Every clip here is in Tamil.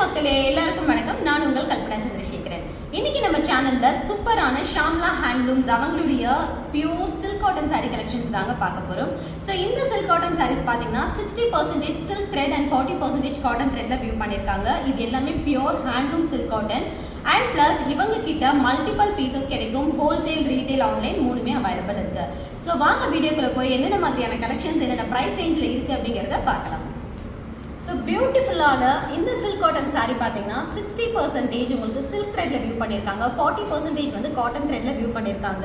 மக்களே எல்லாருக்கும் வணக்கம். நான் உங்கள் கல்பனா சந்திரசேகரன். இன்னைக்கு நம்ம சேனல்ல சூப்பரான ஷாம்லா ஹேண்ட்லூம்ஸ் அவங்களுடைய pure silk cotton saree collections தாங்க பார்க்க போறோம். ஸோ இந்த சில்க் காட்டன் சாரீஸ் பார்த்தீங்கன்னா sixty percentage silk thread and forty percentage cotton த்ரெட்ல weave பண்ணியிருக்காங்க. இது எல்லாமே pure handloom silk cotton and plus இவங்க கிட்ட மல்டிபிள் பீசஸ் கிடைக்கும். ஹோல்சேல் ரீட்டைல் ஆன்லைன் மூணுமே அவைலபிள் இருக்கு. ஸோ வாங்க வீடியோக்குள்ள போய் என்னென்ன மாதிரியான கலெக்ஷன்ஸ் என்னென்ன ப்ரைஸ் ரேஞ்சில் இருக்கு அப்படிங்கிறத பார்க்கலாம். ஸோ பியூட்டிஃபுல்லான இந்த சில்க் காட்டன் சாரி பார்த்தீங்கன்னா சிக்ஸ்டி பர்சன்டேஜ் உங்களுக்கு சில்க் த்ரெட்ல வியூ பண்ணியிருக்காங்க. ஃபார்ட்டி பர்சன்டேஜ் வந்து காட்டன் த்ரெட்ல வியூ பண்ணியிருக்காங்க.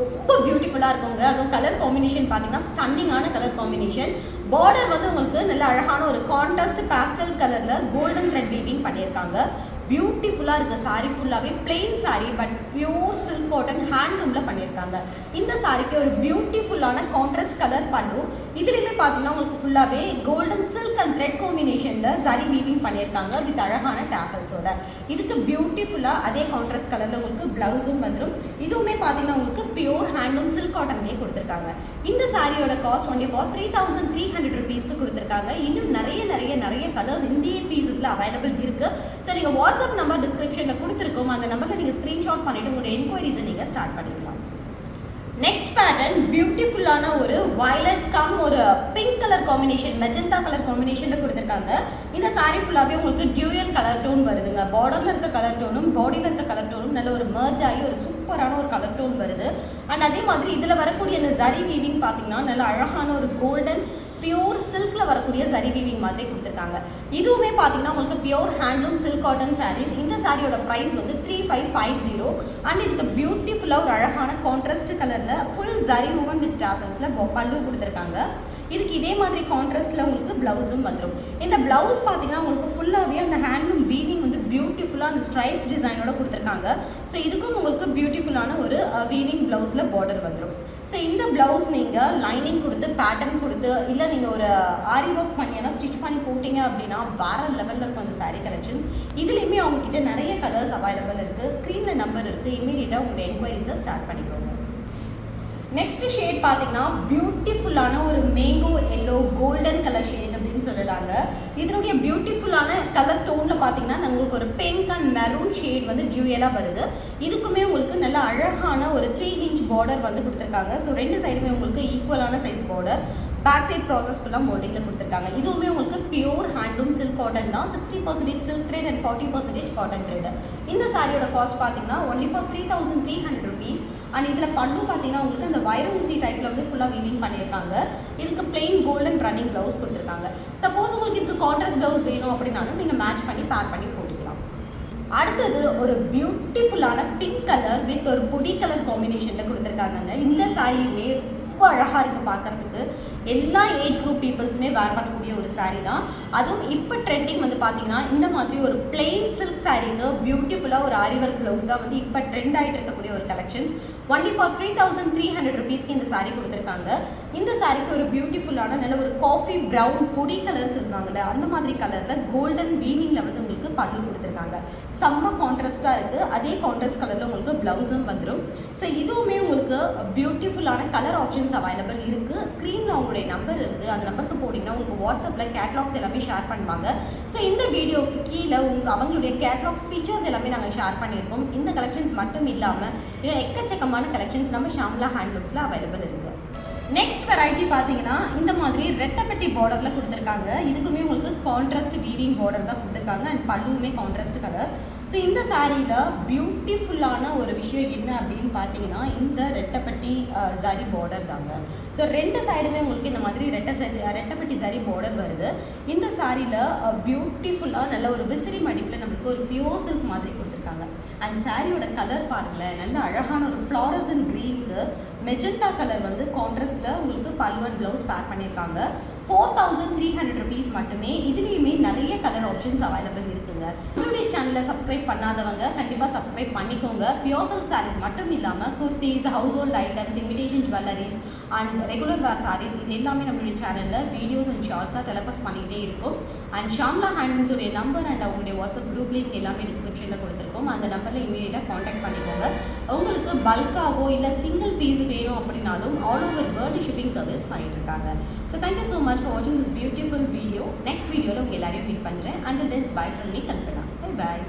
ரொம்ப பியூட்டிஃபுல்லாக இருக்குங்க. அதுவும் கலர் காம்பினேஷன் பார்த்தீங்கன்னா ஸ்டன்னிங்கான கலர் காம்பினேஷன் பார்டர் வந்து உங்களுக்கு நல்ல அழகான ஒரு கான்ட்ராஸ்ட் பேஸ்டல் கலரில் கோல்டன் த்ரெட் வீவிங் பண்ணியிருக்காங்க. பியூட்டிஃபுல்லாக இருக்குது saree ஃபுல்லாகவே plain saree but pure silk cotton ஹேண்ட்லூமில் பண்ணியிருக்காங்க. இந்த சாரிக்கு ஒரு பியூட்டிஃபுல்லான கான்ட்ராஸ்ட் கலர் பண்ணும் இதுலேயுமே பார்த்தீங்கன்னா உங்களுக்கு ஃபுல்லாகவே கோல்டன் சில்க் அண்ட் த்ரெட் காம்பினேஷனில் சரி வீவிங் பண்ணியிருக்காங்க வித் அழகான டேசல்ஸோட இதுக்கு பியூட்டிஃபுல்லாக அதே கான்ட்ராஸ்ட் கலரில் உங்களுக்கு ப்ளவுஸும் வந்துடும் இதுவுமே பார்த்தீங்கன்னா உங்களுக்கு பியூர் ஹேண்ட்லூம் சில்க் காட்டன்லேயே கொடுத்துருக்காங்க. இந்த சாரியோட cost only for three thousand three hundred ருபீஸ்க்கு கொடுத்துருக்காங்க. இன்னும் நிறைய நிறைய நிறைய கலர்ஸ் இந்திய பீசஸில் அவைலபிள் இருக்குது ஸோ நீங்கள் வாட்ஸ்அப் நம்பர் டிஸ்கிரிப்ஷனில் கொடுத்துருக்கோம். அந்த நம்பரில் நீங்கள் ஸ்க்ரீன்ஷாட் பண்ணிவிட்டு உங்களோட என்கொயரிஸை நீங்கள் ஸ்டார்ட் பண்ணிக்கலாம். நெக்ஸ்ட் பேட்டர்ன் பியூட்டிஃபுல்லான ஒரு வயலட் கம் ஒரு pink colour combination magenta colour காம்பினேஷனில் கொடுத்துருக்காங்க. இந்த சாரீ ஃபுல்லாகவே உங்களுக்கு டியூயல் கலர் டோன் வருதுங்க. பார்டரில் இருக்க கலர் டோனும் பாடியில் இருக்க கலர் டோனும் நல்ல ஒரு மர்ஜ் ஆகி ஒரு சூப்பரான ஒரு கலர் டோன் வருது. அண்ட் அதே மாதிரி இதில் வரக்கூடிய அந்த ஜரி வீவிங் பார்த்தீங்கன்னா நல்ல அழகான ஒரு கோல்டன் பியூர் சில்கில் வரக்கூடிய சரி வீவிங் மாதிரி கொடுத்துருக்காங்க. இதுவுமே பார்த்தீங்கன்னா உங்களுக்கு pure handloom silk cotton saris இந்த சாரியோட ப்ரைஸ் வந்து three five five zero and இதுக்கு பியூட்டிஃபுல்லாக ஒரு அழகான கான்ட்ராஸ்ட் கலரில் ஃபுல் ஜரி மூவன் வித் டாசன்ஸில் பல்லு கொடுத்துருக்காங்க. இதுக்கு இதே மாதிரி கான்ட்ராஸ்டில் உங்களுக்கு ப்ளவுஸும் வந்துடும் இந்த ப்ளவுஸ் பார்த்தீங்கன்னா உங்களுக்கு ஃபுல்லாகவே அந்த ஹேண்ட்லூம் வீவிங் வந்து பியூட்டிஃபுல்லாக அந்த ஸ்ட்ரைப்ஸ் டிசைனோட கொடுத்துருக்காங்க. ஸோ இதுக்கும் உங்களுக்கு பியூட்டிஃபுல்லான ஒரு வீவிங் ப்ளவுஸில் பார்டர் வந்துடும் ஸோ இந்த ப்ளவுஸ் நீங்கள் லைனிங் கொடுத்து பேட்டர்ன் கொடுத்து இல்லை நீங்கள் ஒரு uh, ஆரி ஒர்க் பண்ணினா ஸ்டிச் பண்ணி போட்டிங்க அப்படின்னா வேற லெவலில் இருக்கும் அந்த சாரீ கலெக்ஷன்ஸ் இதுலேயுமே அவங்கக்கிட்ட நிறைய கலர்ஸ் அவைலபிள் இருக்குது ஸ்க்ரீனில் நம்பர் இருக்குது இமீடியட்டாக உங்கள் என்கொயரிஸை ஸ்டார்ட் பண்ணிக்கோங்க. நெக்ஸ்ட் ஷேட் பார்த்தீங்கன்னா பியூட்டிஃபுல்லான ஒரு mango yellow golden colour shade அப்படின்னு சொல்லலாங்க இதனுடைய பியூட்டிஃபுல்லான கலர் டோனில் பார்த்தீங்கன்னா உங்களுக்கு ஒரு பிங்க் அண்ட் மெரூன் ஷேட் வந்து டியூயலாக வருது. இதுக்குமே உங்களுக்கு நல்ல அழகான ஒரு த்ரீ இன்ச் பார்டர் வந்து கொடுத்துருக்காங்க. ஸோ ரெண்டு சைடுமே உங்களுக்கு ஈக்குவலான size border back side process ஃபுல்லாக மோல்டிங்கில் கொடுத்துருக்காங்க. இதுவுமே உங்களுக்கு பியூர் ஹேண்ட்லூம் சில்க் காட்டன் தான். Sixty percentage silk thread and forty percentage cotton thread இந்த சாரியோட காஸ்ட் பார்த்தீங்கன்னா only for three thousand three hundred and இதில் பண்ணும் பார்த்தீங்கன்னா உங்களுக்கு அந்த வயர் ஊசி டைப்பில் வந்து ஃபுல்லாக வீவிங் பண்ணியிருக்காங்க இதுக்கு பிளெயின் கோல்டன் ரன்னிங் ப்ளவுஸ் கொடுத்துருக்காங்க. சப்போஸ் உங்களுக்கு இதுக்கு கான்ட்ராஸ்ட் ப்ளவுஸ் வேணும் அப்படின்னாலும் நீங்கள் மேட்ச் பண்ணி பேர் பண்ணி போட்டுக்கலாம். அடுத்தது ஒரு பியூட்டிஃபுல்லான பிங்க் கலர் வித் ஒரு பொடி கலர் காம்பினேஷனில் கொடுத்துருக்காங்க இந்த சாரியுமே ரொம்ப அழகாக இருக்குது பார்க்குறதுக்கு எல்லா ஏஜ் குரூப் பீப்புள்ஸுமே வேர் பண்ணக்கூடிய ஒரு சாரீ தான். அதுவும் இப்போ ட்ரெண்டிங் வந்து பார்த்தீங்கன்னா இந்த மாதிரி ஒரு பிளெயின் சில்க் சாரீங்க பியூட்டிஃபுல்லாக ஒரு ஆரிவர் ப்ளவுஸ் தான் வந்து இப்போ ட்ரெண்ட் ஆகிட்டு இருக்கக்கூடிய ஒரு collections only for three thousand three hundred ருபீஸ்க்கு இந்த சாரீ கொடுத்துருக்காங்க. இந்த சாரீக்கு ஒரு பியூட்டிஃபுல்லான நல்ல ஒரு காஃபி ப்ரௌன் பொடி கலர் சொல்லுவாங்கல்ல அந்த மாதிரி கலரில் கோல்டன் வீவிங்கில் வந்து உங்களுக்கு பல்லு கொடுத்துருக்காங்க. செம்ம கான்ட்ராஸ்டாக இருக்குது அதே கான்ட்ராஸ்ட் கலரில் உங்களுக்கு ப்ளவுஸும் வந்துடும் ஸோ இதுவுமே உங்களுக்கு பியூட்டிஃபுல்லான கலர் ஆப்ஷன்ஸ் அவைலபிள் இருக்குது ஸ்க்ரீனில் உங்களுடைய நம்பர் இருக்குது அந்த நம்பருக்கு போனீங்கன்னா உங்களுக்கு வாட்ஸ்அப்பில் கேட்லாக்ஸ் எல்லாமே ஷேர் பண்ணுவாங்க. ஸோ இந்த வீடியோக்கு கீழே உங்கள் அவங்களுடைய கேட்லாக்ஸ் ஃபீச்சர்ஸ் எல்லாமே நாங்கள் ஷேர் பண்ணியிருக்கோம். இந்த கலெக்ஷன்ஸ் மட்டும் இல்லாமல் இன்னும் எக்கச்சக்கமான கலெக்ஷன்ஸ் நம்ம ஷாம்லா ஹேண்ட்லூம்ஸில் அவைலபிள் இருக்குது நெக்ஸ்ட் வெரைட்டி பார்த்தீங்கன்னா இந்த மாதிரி ரெட்டப்பட்டி பார்டரில் கொடுத்துருக்காங்க. இதுக்குமே உங்களுக்கு கான்ட்ராஸ்ட் வீவிங் பார்டர் தான் கொடுத்துருக்காங்க. அண்ட் பல்லுவுமே கான்ட்ராஸ்ட் கலர் ஸோ இந்த சாரியில் பியூட்டிஃபுல்லான ஒரு விஷயம் என்ன அப்படின்னு பார்த்தீங்கன்னா இந்த ரெட்டப்பட்டி சாரி பார்டர் தாங்க. ஸோ ரெண்டு சைடுமே உங்களுக்கு இந்த மாதிரி ரெட்டை சரி ரெட்டப்பட்டி சாரி பார்டர் வருது. இந்த சாரியில் பியூட்டிஃபுல்லாக நல்ல ஒரு விசிறி மடிப்பில் நம்மளுக்கு ஒரு பியூர் சில்க் மாதிரி கொடுத்துருக்காங்க. அண்ட் சாரியோட கலர் பாருங்களேன் நல்ல அழகான ஒரு ஃப்ளாரஸ் அண்ட் க்ரீனுக்கு மெஜந்தா கலர் வந்து கான்ட்ராஸ்டில் உங்களுக்கு பல்வன் ப்ளவுஸ் பேக் பண்ணியிருக்காங்க. Four thousand three hundred rupees மட்டுமே இதுலேயுமே நிறைய கலர் ஆப்ஷன்ஸ் அவைலபிள் இருக்குங்க. நம்மளுடைய சேனலை சப்ஸ்கிரைப் பண்ணாதவங்க கண்டிப்பாக சப்ஸ்கிரைப் பண்ணிக்கோங்க. பியோசல் சாரீஸ் மட்டும் இல்லாமல் kurtis household items invitation jewelleries and regular wear saris இது எல்லாமே நம்மளுடைய சேனலில் வீடியோஸ் அண்ட் ஷார்ட்ஸாக டெலபஸ் பண்ணிகிட்டே இருக்கும். அண்ட் ஷாம்லா ஹேண்ட்லூம்ஸுடைய நம்பர் அண்ட் அவங்களுடைய வாட்ஸ்அப் குரூப் லிங்க் எல்லாமே டிஸ்கிரிப்ஷனில் கொடுத்துருக்கோம். அந்த நம்பரில் இமீடியட்டாக காண்டாக்ட் பண்ணிக்கோங்க. உங்களுக்கு பல்காவோ இல்லை சிங்கிள் பீஸ் வேணும் அப்படின்னாலும் all over world shipping service பண்ணிட்டு இருக்காங்க so thank you so much for வாட்சிங் திஸ் பியூட்டிஃபுல் வீடியோ நெக்ஸ்ட் வீடியோவில் உங்கள் எல்லாரையும் மீட் பண்ணுறேன் and thanks bye friendly Kalpana. Bye bye